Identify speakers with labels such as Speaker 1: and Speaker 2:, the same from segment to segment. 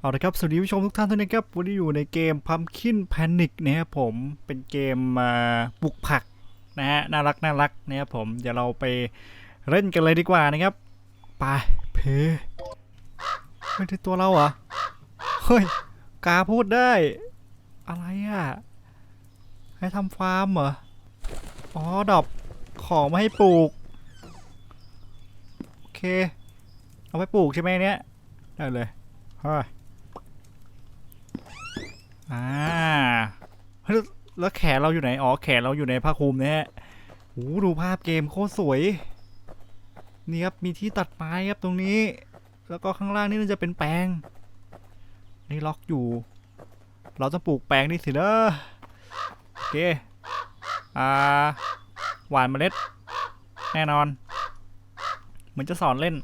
Speaker 1: เอาละครับ สวัสดีผู้ชมทุกท่านทุกท่านะครับ วันนี้อยู่ในเกม Pumpkin Panic นะครับผม เป็นเกมมาปลูกผักนะฮะ น่ารักน่ารักนะครับผม เดี๋ยวเราไปเล่นกันเลยดีกว่านะครับ ไป เพไม่ใช่ตัวเราเหรอ เฮ้ย กาพูดได้ อะไรอะ ให้ทำฟาร์มเหรอ อ๋อ ดอปของมาให้ปลูก โอเค เอาไปปลูกใช่ไหมเนี่ยได้เลยเฮ้ย อ่าเฮ้ยแล้วแขนเราอยู่ไหน อ๋อ แขนเราอยู่ในผ้าคลุมนะฮะโอ้ดูภาพเกมโคตรสวย นี่ครับ มีที่ตัดไม้ครับตรงนี้ แล้วก็ข้างล่างนี่น่าจะเป็นแปลง นี่ล็อกอยู่ เราจะปลูกแปลงนี่สิเนอะโอเค อ่า หวานเมล็ด แน่นอน เหมือนจะสอนเล่น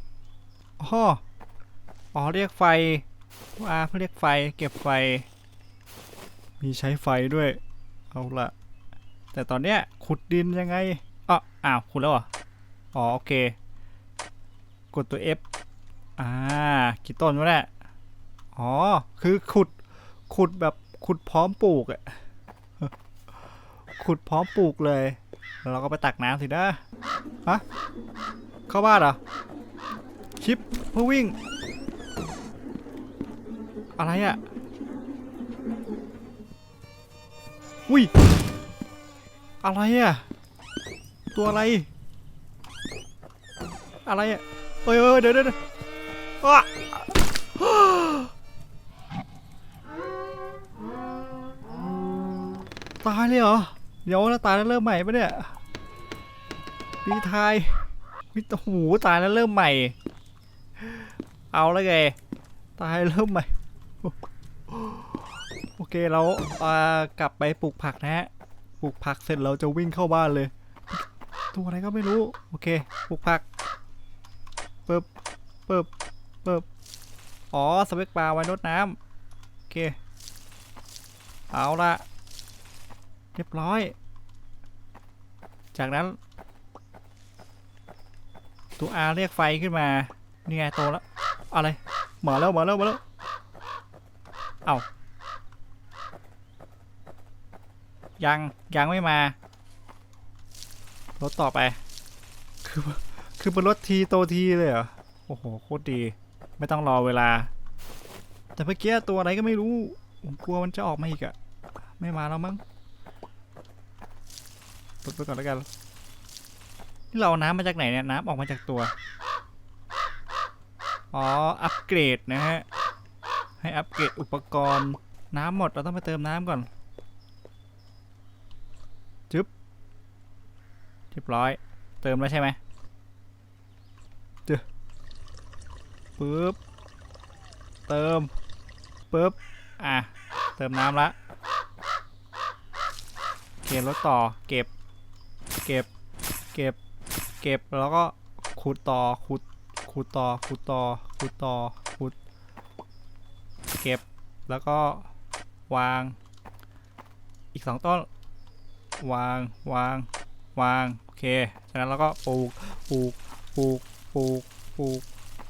Speaker 1: อ๋ออ๋อ เรียกไฟ อ่าเพื่อเรียกไฟ เก็บไฟ มีใช้ไฟด้วย เอาละแต่ตอนเนี้ยขุดดินยังไงอ้ออ้าวขุดแล้วเหรออ๋อโอเค กดตัว F อ่ากี่ต้นวะเนี่ยอ๋อ คือขุดขุดแบบขุดพร้อมปลูกอะขุดพร้อมปลูกเลย แล้วเราก็ไปตักน้ำสินะฮะเข้าบ้านเหรอชิปเพื่อวิ่ง อะไรอะ อุ้ย อะไรอะตัวอะไร อะไรอะเอ้ยเอ้ยเดี๋ยวเดี๋ยวอ้ตายเลยเหรอ เดี๋ยวแล้วตายแล้วเริ่มใหม่ปะเนี่ยรีไทายวิโอ้โหตายแล้วเริ่มใหม่ เอาแล้วไง ตายเริ่มใหม่ เคเราอ่ากลับไปปลูกผักนะฮะปลูกผักเสร็จเราจะวิ่งเข้าบ้านเลย ตัวอะไรก็ไม่รู้ โอเคปลูกผักปึ๊บปึ๊บปึ๊บอ๋อสเปกปลาไว้รดน้ำโอเค เอาละเรียบร้อย จากนั้น ตัว R เรียกไฟขึ้นมา นี่ไงโตแล้ว อะไร มาแล้ว มาแล้ว มาแล้ว เอา ยังยังไม่มารถต่อไป คือ คือเป็นรถทีโตทีเลยเหรอ โอ้โหโคตรดี ไม่ต้องรอเวลา แต่เมื่อกี้ตัวอะไรก็ไม่รู้ผมกลัวมันจะออกมาอีกอะไม่มาแล้วมั้งลดไปก่อนแล้วกันนี่เราเอาน้ำมาจากไหนเนี่ยน้ำออกมาจากตัว อ๋อ อัปเกรดนะฮะ ให้อัปเกรดอุปกรณ์ น้ำหมดเราต้องไปเติมน้ำก่อน จึ๊บ เรียบร้อย เติมแล้วใช่ไหมเจอปึ๊บ เติม ปึ๊บ อะ เติมน้ำละเก็บรถต่อ เก็บ เก็บ เก็บ เก็บ แล้วก็ขุดต่อ ขุด ขุดต่อ ขุดต่อ ขุดต่อ ขุด เก็บ แล้วก็วาง อีกสองต้น วาง วาง วาง โอเคจากนั้นเราก็ปลูกปลูกปลูกปลูกปลูก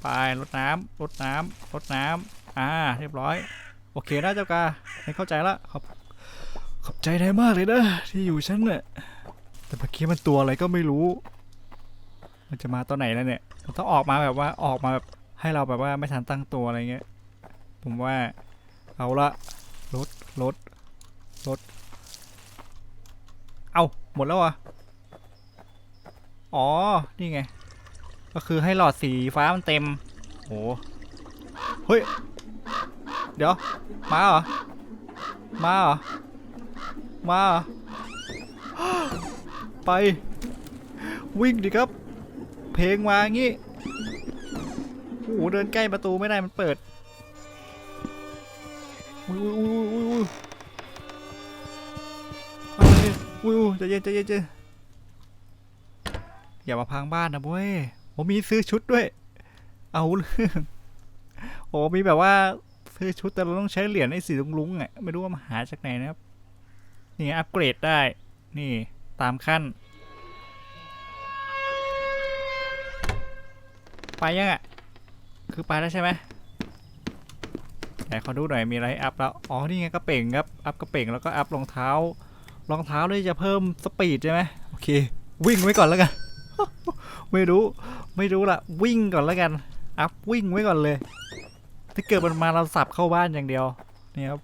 Speaker 1: ไปรดน้ำรดน้ำรดน้ำอ่า เรียบร้อย โอเคนะเจ้ากาไม่เข้าใจละขอบขอบใจได้มากเลยนะที่อยู่ฉันเนี่ยแต่เมื่อกี้มันตัวอะไรก็ไม่รู้ มันจะมาตอนไหนแล้วเนี่ยมันต้องออกมาแบบว่าออกมาแบบให้เราแบบว่าไม่ทันตั้งตัวอะไรเงี้ย ผมว่าเอาละรถรถรถเอาหมดแล้วอะ อ๋อ นี่ไง ก็คือให้หลอดสีฟ้ามันเต็มโหเฮ้ย เดี๋ยว มาเหรอ มาเหรอ มาเหรอ ไป วิ่งดิครับ เพลงมางงี้โอ้โหเดินใกล้ประตูไม่ได้มันเปิดอุ้ยอุ้ยอุ้ยอุ้ยอุ้ยอะไรอุ้ยอุ้ยใจเย็นใจเย็นใจเย็น อย่ามาพังบ้านนะเว้ยผมมีซื้อชุดด้วย เอาเรื่องโอ้มีแบบว่าซื้อชุดแต่เราต้องใช้เหรียญไอ้สีลุงๆอะไม่รู้ว่ามาหาจากไหนนะครับ นี่อัปเกรดได้ นี่ตามขั้น ไปยังอะ คือไปแล้วใช่ไหมไหนขอดูหน่อยมีอะไรอัพแล้ว อ๋อ นี่ไงกระเป่งครับ อัพกระเป่งแล้วก็อัพรองเท้า รองเท้าเลยจะเพิ่มสปีดใช่ไหมโอเค วิ่งไว้ก่อนแล้วกัน ไม่รู้ ไม่รู้ละวิ่งก่อนแล้วกัน อัพวิ่งไว้ก่อนเลย ถ้าเกิดมันมาเราสับเข้าบ้านอย่างเดียว นี่ครับ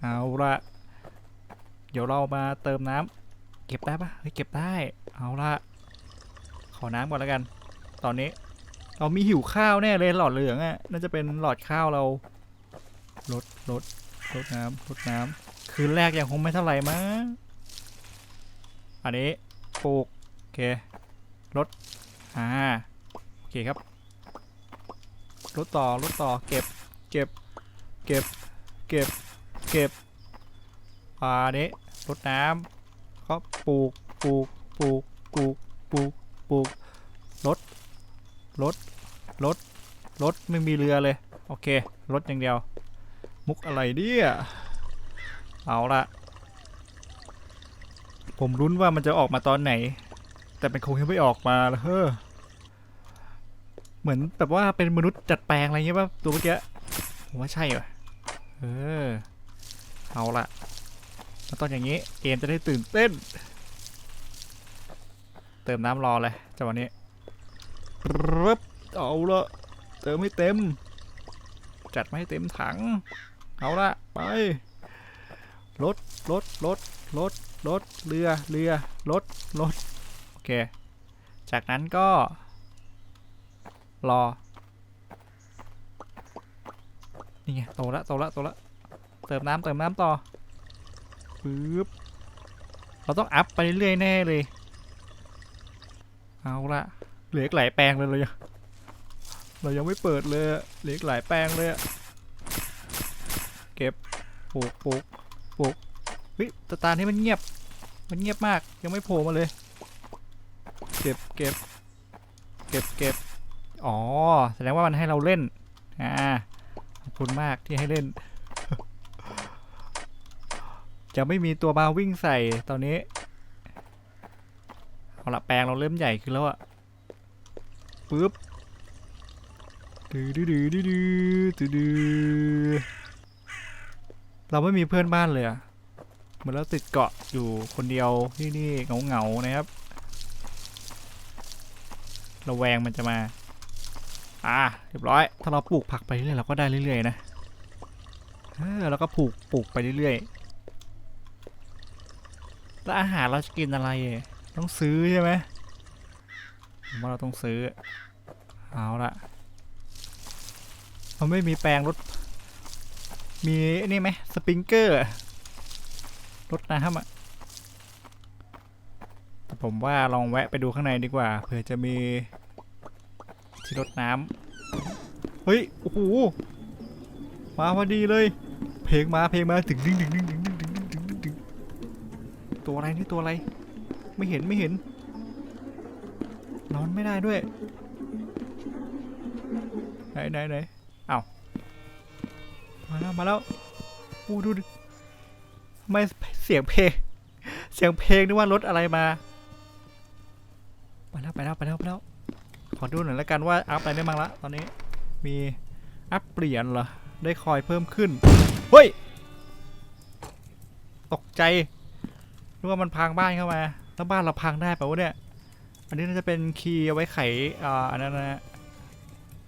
Speaker 1: เอาละเดี๋ยวเรามาเติมน้ำเก็บได้ปะเฮ้ยเก็บได้ เอาละขอน้ำก่อนแล้วกัน ตอนนี้ เรามีหิวข้าวแน่เลยหลอดเหลืองอะ่ะ น่าจะเป็นหลอดข้าวเรา ลดลดลดน้ำลดน้ำคืนแรกยังคงไม่เท่าไหร่มั้งอันนี้ปลูกโอเคลด อ่าโอเคครับลดต่อลดต่อเก็บเก็บเก็บเก็บเก็บอ่าอันนี้ลดน้ำก็ปลูกปลูกปลูกปลูกปลูกปลูกลดลดลดลดไม่มีเรือเลยโอเคลดอย่างเดียว มุกอะไรเนี่ยเอาละผมรุ้นว่ามันจะออกมาตอนไหน แต่มันคงยังไม่ออกมาแล้วเฮ้อเหมือนแบบว่าเป็นมนุษย์จัดแปลงอะไรเงี้ยป่ะตัวเมื่อกี้ผมว่าใช่เหรอเออเอาละมันต้องอย่างนี้เกมจะได้ตื่นเต้น เติมน้ำรอเลยจังหวะนี้ปึ๊บเอาละเติมให้เต็ม จัดไมาให้เต็มถัง เอาละไปรถรถรถรถรถเรือเรือรถรถ เค จากนั้นก็ รอ นี่ไงโตละโตละโตละเติมน้ำเติมน้ำต่อปึ๊บเราต้องอัพไปเรื่อยแน่เลย เอาละเหลืออีกหลายแปลงเลยเลยเรายังไม่เปิดเลยเหลืออีกหลายแปลงเลยเก็บปลูกปลูกปลูกเฮ้ยแตตานี้มันเงียบ มันเงียบมากยังไม่โผล่มาเลย เก็บเก็บเก็บเก็บอ๋อ แสดงว่ามันให้เราเล่น อ่า ขอบคุณมากที่ให้เล่น จะไม่มีตัวมาวิ่งใส่ตอนนี้ เอาละแปลงเราเริ่มใหญ่ขึ้นแล้วอะปึ๊บดื้อดื้อดื้อดื้อดื้อดื้อดื้อเราไม่มีเพื่อนบ้านเลยอะเหมือนเราติดเกาะอยู่คนเดียวที่นี่เงาเงาๆนะครับ ระแวงมันจะมา อ่าเรียบร้อย ถ้าเราปลูกผักไปเรื่อยเราก็ได้เรื่อยๆนะเออแล้วก็ปลูกปลูกไปเรื่อยๆแล้วอาหารเราจะกินอะไร ต้องซื้อใช่ไหมผมว่าเราต้องซื้อ เอาละมันไม่มีแปลงรถ มีนี่ไหมสปริงเกอร์รถน้ำอะ ผมว่าลองแวะไปดูข้างในดีกว่าเผื่อจะมีที่รดน้ำเฮ้ยโอ้โหมาพอดีเลย เพลงมาเพลงมาถึงดึงดึงดึงดึงดึงดึงดึงดึงดึงตัวอะไรนี่ตัวอะไร ไม่เห็นไม่เห็น นอนไม่ได้ด้วยไหนไหนไหนอ้ามาแล้วมาแล้วอู้ดูดิทำไมเสียงเพลงเสียงเพลงนึกว่ารถอะไรมา ไปแล้วไปแล้วไปแล้วไปแล้วขอดูหน่อยแล้วกันว่าอัพอะไรได้บ้างละตอนนี้มีอัพเปลี่ยนเหรอได้คอยเพิ่มขึ้นเฮ้ยตกใจนึกว่ามันพังบ้านเข้ามาแล้วบ้านเราพังได้ป่าวะเนี่ยอันนี้น่าจะเป็นคีย์เอาไว้ไขอ่าอันนั้นนะ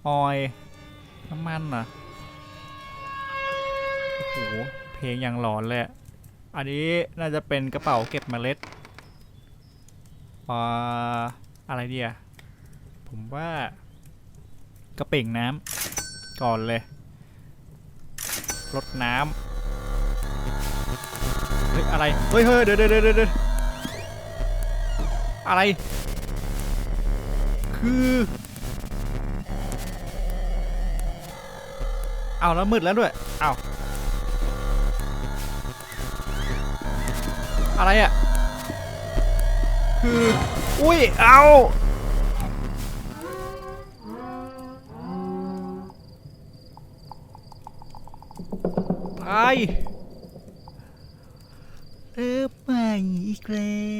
Speaker 1: ออยน้ำมันอะโอ้โหเพลงอย่างหลอนเลยอะอันนี้น่าจะเป็นกระเป๋าเก็บเมล็ดอ่า อะไรเดีอะผมว่ากระเป่งน้ำก่อนเลยรดน้ำเฮ้ยอะไรเฮ้ยเฮ้ยเดี๋ยวเดี๋ยวเดี๋ยวเดี๋ยวอะไร คือเอาแล้วมืดแล้วด้วยเอาอะไรอะ่ะ คือ อุ้ย เอาไปเออไปอีกแล้ว